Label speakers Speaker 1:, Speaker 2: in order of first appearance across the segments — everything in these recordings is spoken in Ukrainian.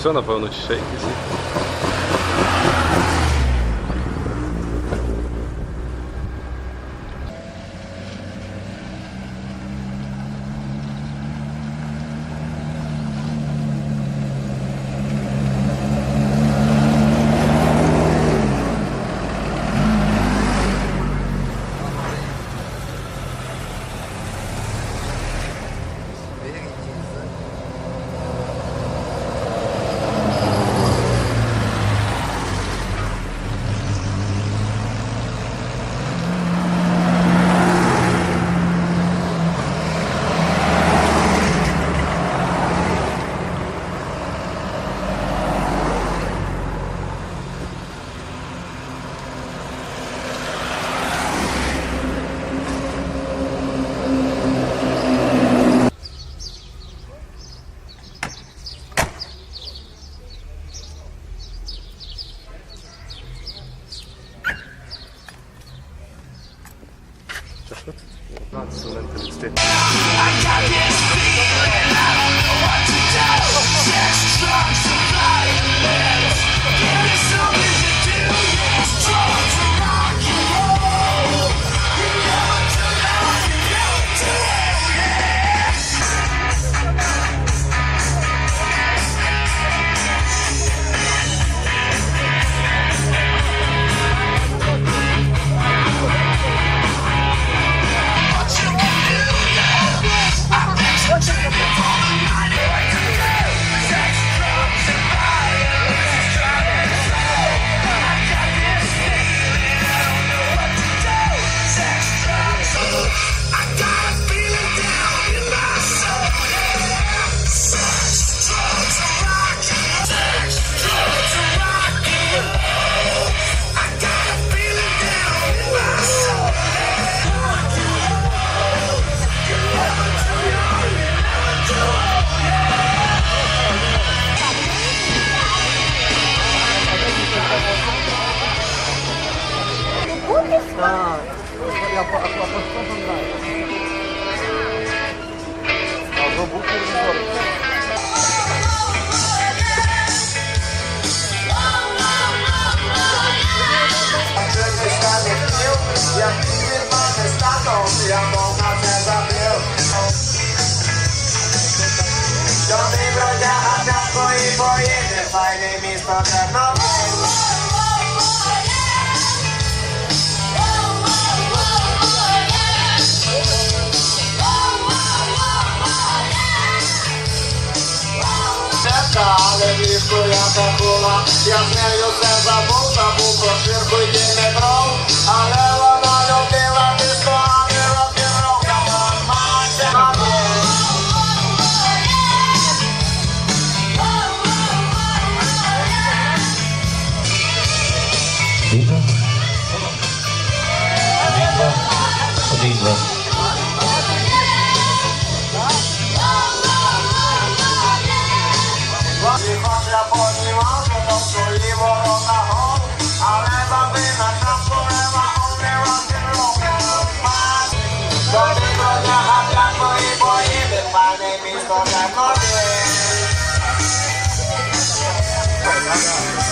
Speaker 1: все, напевно, чи ще якісь.
Speaker 2: Файне місто Тернопіль. Сетка, але влітку я забула, я з нею все забув, забув про ширку й Дніпро, але вона любила місто,
Speaker 3: Один, два. Один, два.
Speaker 2: Я поднімав, потім свої ворота гол, але баби на трампурила, он не рок-н-рол, Тобі бродяга, як мої поїде, пане місто Тернопіль.
Speaker 4: Доброго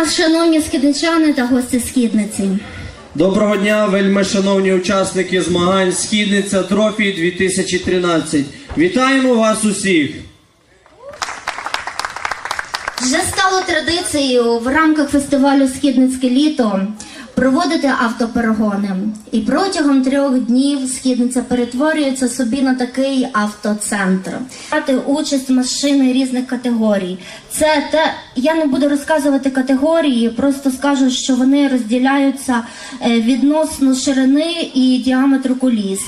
Speaker 4: дня, шановні східничани та гості східниці.
Speaker 5: Доброго дня, вельми шановні учасники змагань Східниця Трофій 2013. Вітаємо вас усіх!
Speaker 4: Вже стало традицією в рамках фестивалю Східницьке літо проводити автоперегони. І протягом трьох днів східниця перетворюється собі на такий автоцентр. Брати участь машини різних категорій. Це те, я не буду розказувати категорії, просто скажу, що вони розділяються е, відносно ширини і діаметру коліс.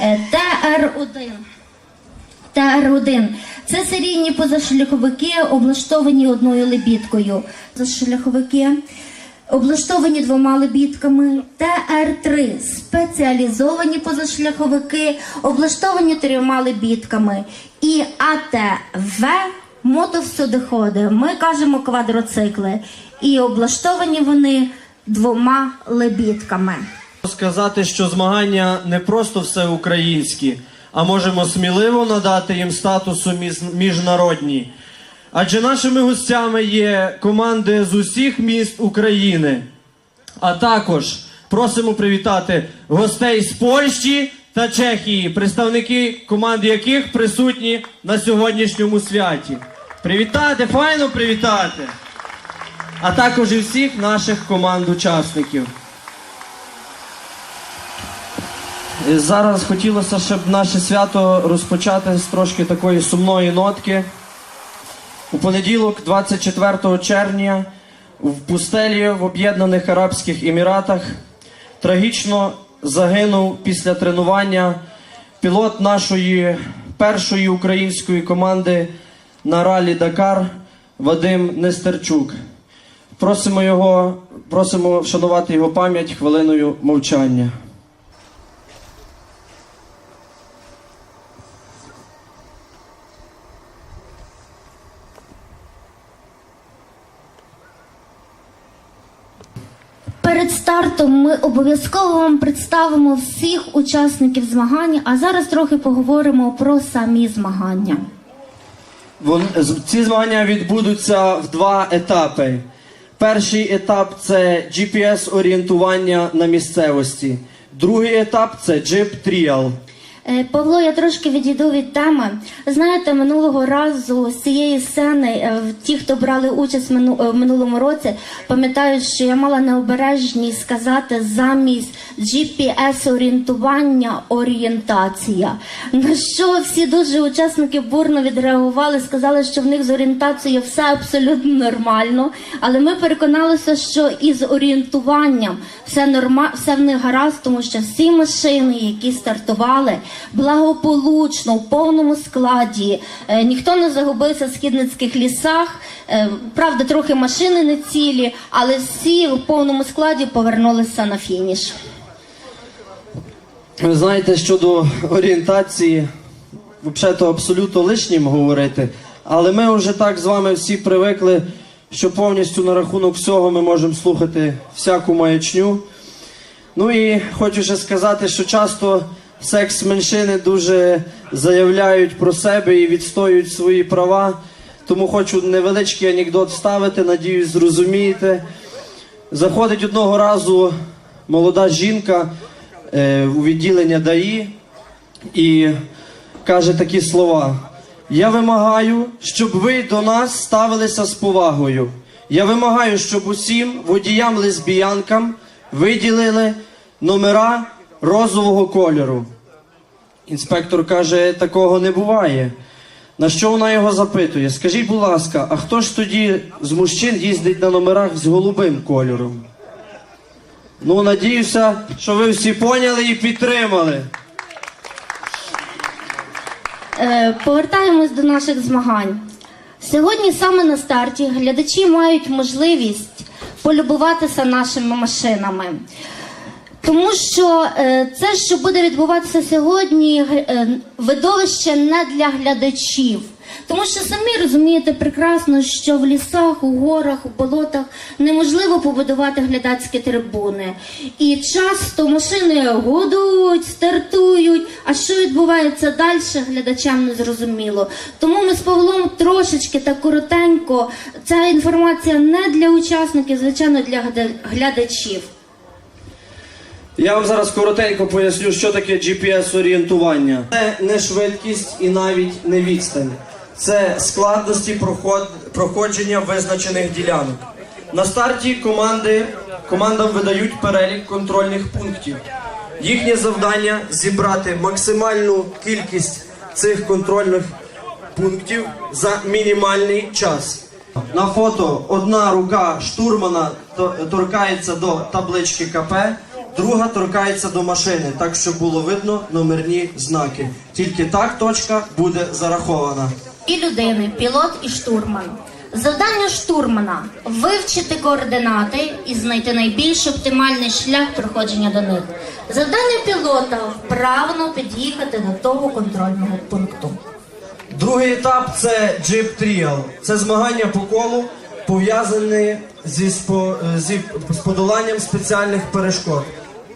Speaker 4: Е, ТР-1. ТР-1 – це серійні позашляховики, облаштовані одною лебідкою. Позашляховики облаштовані двома лебідками. ТР-3 – спеціалізовані позашляховики, облаштовані трьома лебідками. І АТВ – мотовсюдиходи. Ми кажемо квадроцикли. І облаштовані вони двома лебідками.
Speaker 5: Сказати, що змагання не просто всеукраїнські, а можемо сміливо надати їм статусу між- міжнародні. Адже нашими гостями є команди з усіх міст України. А також просимо привітати гостей з Польщі та Чехії, представники команд яких присутні на сьогоднішньому святі. Привітати, файно привітати! А також і всіх наших команд-учасників. Зараз хотілося, щоб наше свято розпочати з трошки такої сумної нотки. У понеділок, 24 червня, в пустелі в Об'єднаних Арабських Еміратах трагічно загинув після тренування пілот нашої першої української команди на ралі Дакар Вадим Нестерчук. Просимо його, просимо вшанувати його пам'ять хвилиною мовчання.
Speaker 4: Перед ми обов'язково вам представимо всіх учасників змагань, а зараз трохи поговоримо про самі змагання.
Speaker 5: Вон- Ці змагання відбудуться в два етапи. Перший етап це GPS-орієнтування на місцевості. Другий етап це джип тріал.
Speaker 4: Е, Павло, я трошки відійду від теми. Знаєте, минулого разу з цієї сцени е, ті, хто брали участь е, в минулому році, пам'ятають, що я мала необережність сказати замість GPS-орієнтування орієнтація. На що всі дуже учасники бурно відреагували, сказали, що в них з орієнтацією все абсолютно нормально. Але ми переконалися, що із орієнтуванням все норма, все в них гаразд, тому що всі машини, які стартували, благополучно в повному складі. Е, ніхто не загубився в східницьких лісах. Е, правда, трохи машини не цілі, але всі в повному складі повернулися на фініш.
Speaker 5: Ви знаєте, щодо орієнтації, взагалі то абсолютно лишнім говорити, але ми вже так з вами всі привикли, що повністю на рахунок всього ми можемо слухати всяку маячню. Ну і хочу ще сказати, що часто секс-меншини дуже заявляють про себе і відстоюють свої права. Тому хочу невеличкий анекдот вставити, надіюсь, зрозумієте. Заходить одного разу молода жінка е, у відділення ДАІ і каже такі слова: Я вимагаю, щоб ви до нас ставилися з повагою. Я вимагаю, щоб усім водіям-лесбіянкам виділили номера розового кольору. Інспектор каже, такого не буває. На що вона його запитує? Скажіть, будь ласка, а хто ж тоді з мужчин їздить на номерах з голубим кольором? Ну, надіюся, що ви всі поняли і підтримали.
Speaker 4: Е, повертаємось до наших змагань. Сьогодні саме на старті глядачі мають можливість полюбуватися нашими машинами. Тому що е, це, що буде відбуватися сьогодні, е, видовище не для глядачів. Тому що самі розумієте прекрасно, що в лісах, у горах, у болотах неможливо побудувати глядацькі трибуни. І часто машини гудуть, стартують. А що відбувається далі, глядачам не зрозуміло. Тому ми з Павлом трошечки так коротенько. Ця інформація не для учасників, звичайно, для глядачів.
Speaker 5: Я вам зараз коротенько поясню, що таке GPS-орієнтування. Це не швидкість і навіть не відстань. Це складності проход... проходження визначених ділянок. На старті команди командам видають перелік контрольних пунктів. Їхнє завдання зібрати максимальну кількість цих контрольних пунктів за мінімальний час. На фото одна рука штурмана то- торкається до таблички КП, друга торкається до машини, так щоб було видно номерні знаки. Тільки так точка буде зарахована.
Speaker 4: І людини, пілот і штурман. Завдання штурмана вивчити координати і знайти найбільш оптимальний шлях проходження до них. Завдання пілота вправно під'їхати до того контрольного пункту.
Speaker 5: Другий етап це джип тріал. Це змагання по колу, пов'язані зі спо, зі з подоланням спеціальних перешкод,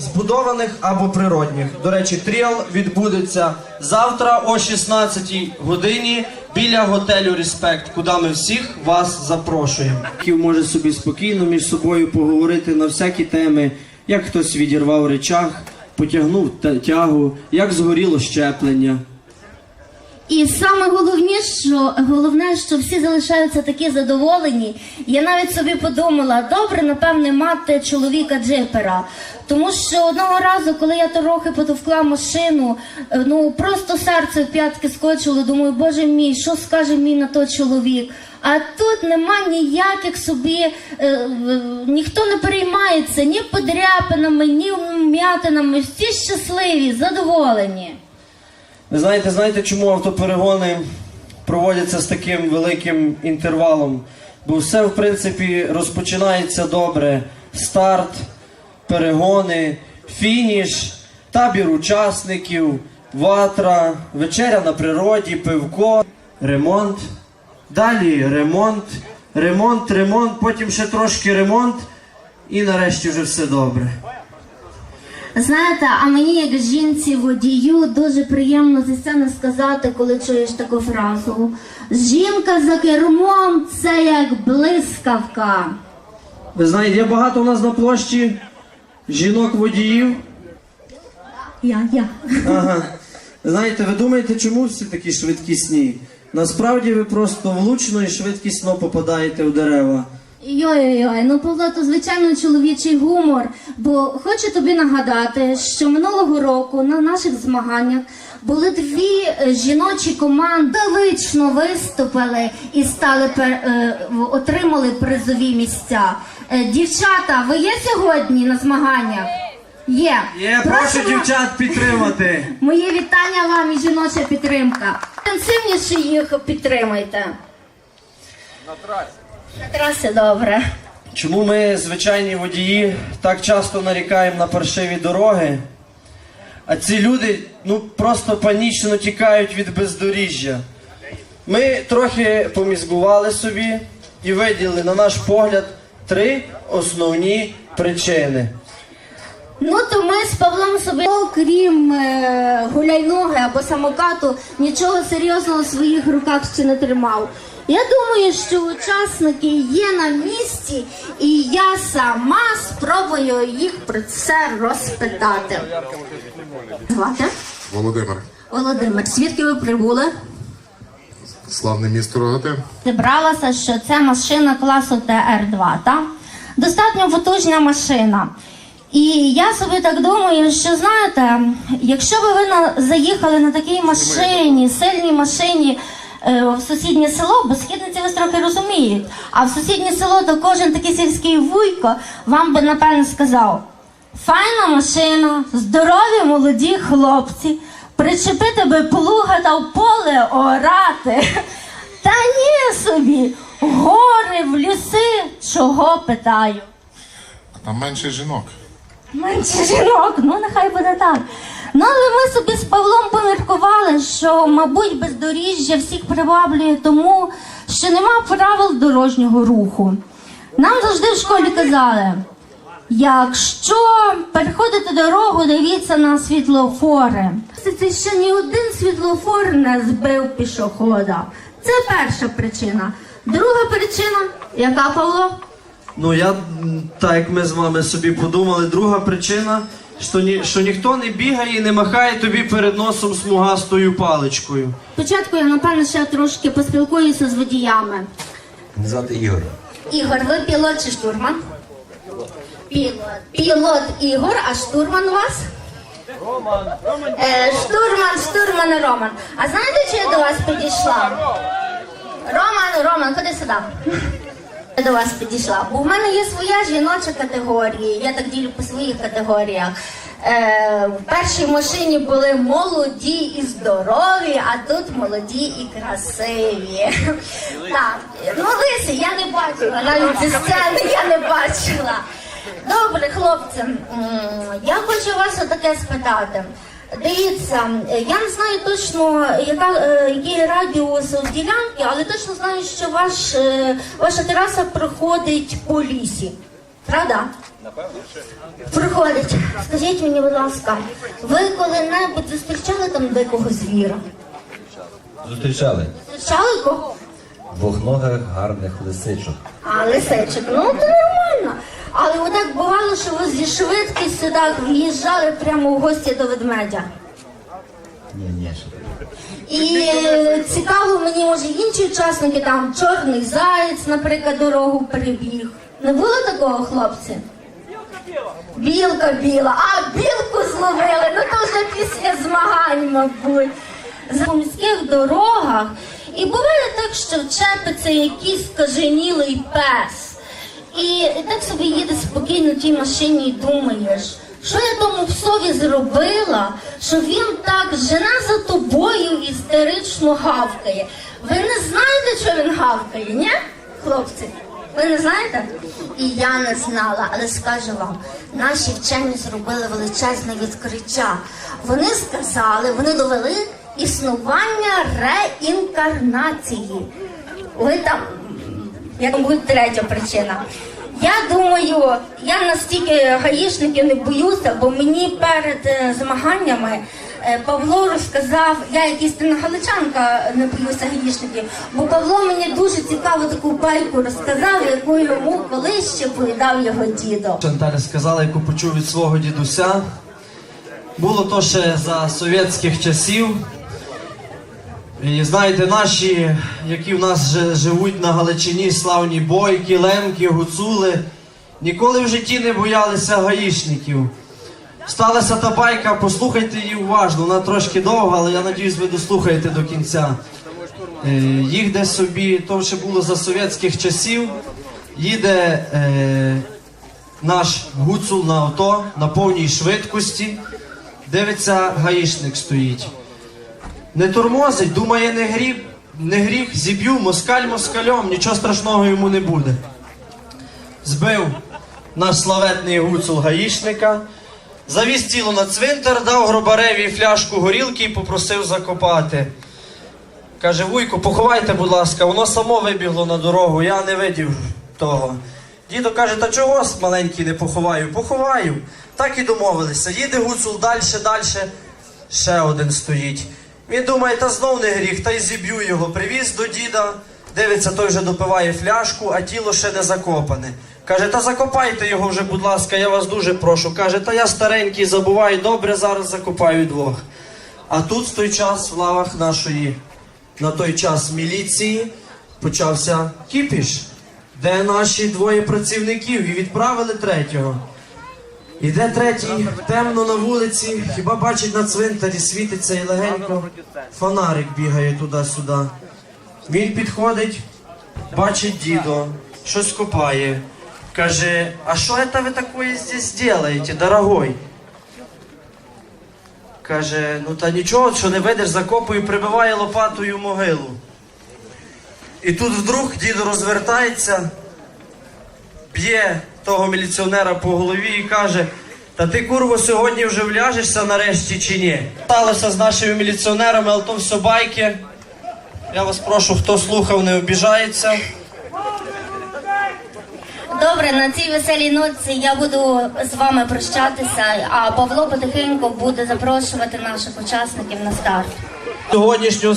Speaker 5: збудованих або природних. До речі, тріал відбудеться завтра о 16 годині біля готелю Респект, куди ми всіх вас запрошуємо. Може собі спокійно між собою поговорити на всякі теми, як хтось відірвав речах, потягнув тягу, як згоріло щеплення.
Speaker 4: І саме головне, що головне, що всі залишаються такі задоволені. Я навіть собі подумала, добре, напевне, мати чоловіка джипера. Тому що одного разу, коли я трохи потовкла машину, е, ну просто серце в п'ятки скочило. Думаю, боже мій, що скаже мій на то чоловік? А тут нема ніяких собі, е, ніхто не переймається ні подряпинами, ні м'ятинами. Всі щасливі, задоволені.
Speaker 5: Ви знаєте, знаєте, чому автоперегони проводяться з таким великим інтервалом? Бо все, в принципі, розпочинається добре. Старт, перегони, фініш, табір учасників, ватра, вечеря на природі, пивко, ремонт. Далі ремонт, ремонт, ремонт, потім ще трошки ремонт, і нарешті вже все добре.
Speaker 4: Знаєте, а мені як жінці водію дуже приємно зі сцени сказати, коли чуєш таку фразу. Жінка за кермом це як блискавка.
Speaker 5: Ви знаєте, є багато у нас на площі жінок-водіїв.
Speaker 4: Я, я.
Speaker 5: Ага. Знаєте, ви думаєте, чому всі такі швидкісні? Насправді ви просто влучно і швидкісно попадаєте в дерева.
Speaker 4: Йой-йой, ну Павло, то звичайно чоловічий гумор. Бо хочу тобі нагадати, що минулого року на наших змаганнях були дві е, жіночі команди, велично виступили і стали е, отримали призові місця. Е, Дівчата, ви є сьогодні на змаганнях? Є.
Speaker 5: Є, прошу
Speaker 4: Просимо-
Speaker 5: дівчат підтримати.
Speaker 4: Моє вітання вам і жіноча підтримка. Інтенсивніше їх підтримайте. На трасі. На трасі добре.
Speaker 5: Чому ми, звичайні водії, так часто нарікаємо на паршиві дороги? А ці люди ну просто панічно тікають від бездоріжжя. Ми трохи помізгували собі і виділили, на наш погляд, три основні причини.
Speaker 4: Ну то ми з Павлом собі, окрім е, гуляйноги або самокату, нічого серйозного в своїх руках ще не тримав. Я думаю, що учасники є на місці, і я сама спробую їх про це розпитати. Звати?
Speaker 6: Володимир,
Speaker 4: Володимир, звідки ви прибули?
Speaker 6: славне місто Рогатин.
Speaker 4: Зібралася, що це машина класу ТР-2, так? Достатньо потужна машина. І я собі так думаю, що знаєте, якщо б ви на, заїхали на такій машині, сильній машині е, в сусіднє село, бо східниці вас трохи розуміють, а в сусіднє село то кожен такий сільський вуйко вам би напевно сказав: файна машина, здорові молоді хлопці, причепити би плуга та в поле орати. Та ні собі, гори в ліси, чого питаю.
Speaker 6: А там менше жінок.
Speaker 4: Менше жінок, ну нехай буде так. Ну, але ми собі з Павлом поміркували, що, мабуть, бездоріжжя всіх приваблює тому, що нема правил дорожнього руху. Нам завжди в школі казали, якщо переходите дорогу, дивіться на світлофори. Це ще ні один світлофор не збив пішохода. Це перша причина. Друга причина, яка Павло?
Speaker 5: Ну я так як ми з вами собі подумали, друга причина, що, ні, що ніхто не бігає і не махає тобі перед носом смугастою паличкою.
Speaker 4: Спочатку я напевно ще трошки поспілкуюся з водіями.
Speaker 7: Звати Ігор.
Speaker 4: Ігор, ви пілот чи штурман? Пілот. Пілот Ігор, а штурман у вас? Роман. Е, штурман, штурман Роман. А знаєте, чи я до вас підійшла? Роман, Роман, ходи сюди. До вас підійшла. Бо в мене є своя жіноча категорія. Я так ділю по своїх категоріях. Е, в першій машині були молоді і здорові, а тут молоді і красиві. Так, ну лисі, я не бачила, навіть зі сцени я не бачила. Добре, хлопці, я хочу вас отаке спитати. Дивіться, е, я не знаю точно, яка, е, який радіус ділянки, але точно знаю, що ваш, е, ваша тераса проходить по лісі. Правда? Проходить. Скажіть мені, будь ласка, ви коли-небудь зустрічали там дикого звіра?
Speaker 3: Зустрічали
Speaker 4: Зустрічали кого?
Speaker 3: двохногих гарних лисичок.
Speaker 4: А, лисичок, ну то нормально. Але отак бувало, що ви зі швидкістю так в'їжджали прямо в гості до ведмедя.
Speaker 3: Ні, ні.
Speaker 4: І е, цікаво мені, може, інші учасники там чорний заєць, наприклад, дорогу перебіг. Не було такого, хлопці? Білка біла. А, білку зловили. Ну то вже після змагань, мабуть. За міських дорогах. І буває так, що вчепиться якийсь скаженілий пес. І так собі їде спокійно в тій машині і думаєш, що я тому псові зробила, що він так жене за тобою істерично гавкає. Ви не знаєте, що він гавкає, ні, хлопці? Ви не знаєте? І я не знала, але скажу вам, наші вчені зробили величезне відкриття. Вони сказали, вони довели існування реінкарнації. Ви там як буде третя причина. Я думаю, я настільки гаїшників не боюся, бо мені перед е, змаганнями е, Павло розказав, я як істинна галичанка не боюся гаїшників, бо Павло мені дуже цікаву таку байку розказав, яку йому колись ще повідав його дідо.
Speaker 5: Наталя сказала, яку почув від свого дідуся. Було то ще за совєтських часів. І знаєте, наші, які в нас живуть на Галичині, славні бойки, лемки, гуцули, ніколи в житті не боялися гаїшників. Сталася та байка, послухайте її уважно, вона трошки довга, але я надіюсь, ви дослухаєте до кінця. Е, їх десь собі, то ще було за совєтських часів, їде е, наш гуцул на авто на повній швидкості. Дивиться, гаїшник стоїть. Не тормозить, думає, не гріх, не гріх, зіб'ю, москаль москальом, нічого страшного йому не буде. Збив наш славетний гуцул гаїшника, завіз тіло на цвинтар, дав гробареві фляжку горілки і попросив закопати. Каже, вуйку, поховайте, будь ласка, воно само вибігло на дорогу, я не видів того. Дідо каже, та чого маленький не поховаю? Поховаю. Так і домовилися. Їде гуцул далі, далі. Ще один стоїть. Він думає, та знов не гріх, та й зіб'ю його. Привіз до діда, дивиться, той вже допиває фляжку, а тіло ще не закопане. Каже, та закопайте його вже, будь ласка, я вас дуже прошу. Каже, та я старенький забуваю, добре, зараз закопаю двох. А тут в той час в лавах нашої, на той час міліції, почався кіпіш, де наші двоє працівників і відправили третього. Іде третій, темно на вулиці, хіба бачить на цвинтарі, світиться і легенько фонарик бігає туди-сюди. Він підходить, бачить дідо, щось копає. Каже, а що це ви такое здесь делаете, дорогой? Каже, ну та нічого, що не видиш, закопую, прибиває лопатою могилу. І тут вдруг дідо розвертається, б'є того міліціонера по голові і каже: Та ти, курво, сьогодні вже вляжешся нарешті чи ні? Сталося з нашими міліціонерами, але то все байки. Я вас прошу, хто слухав, не обіжається.
Speaker 4: Добре, на цій веселій ноці я буду з вами прощатися, а Павло потихеньку буде запрошувати наших учасників на старт.
Speaker 5: Сьогоднішнього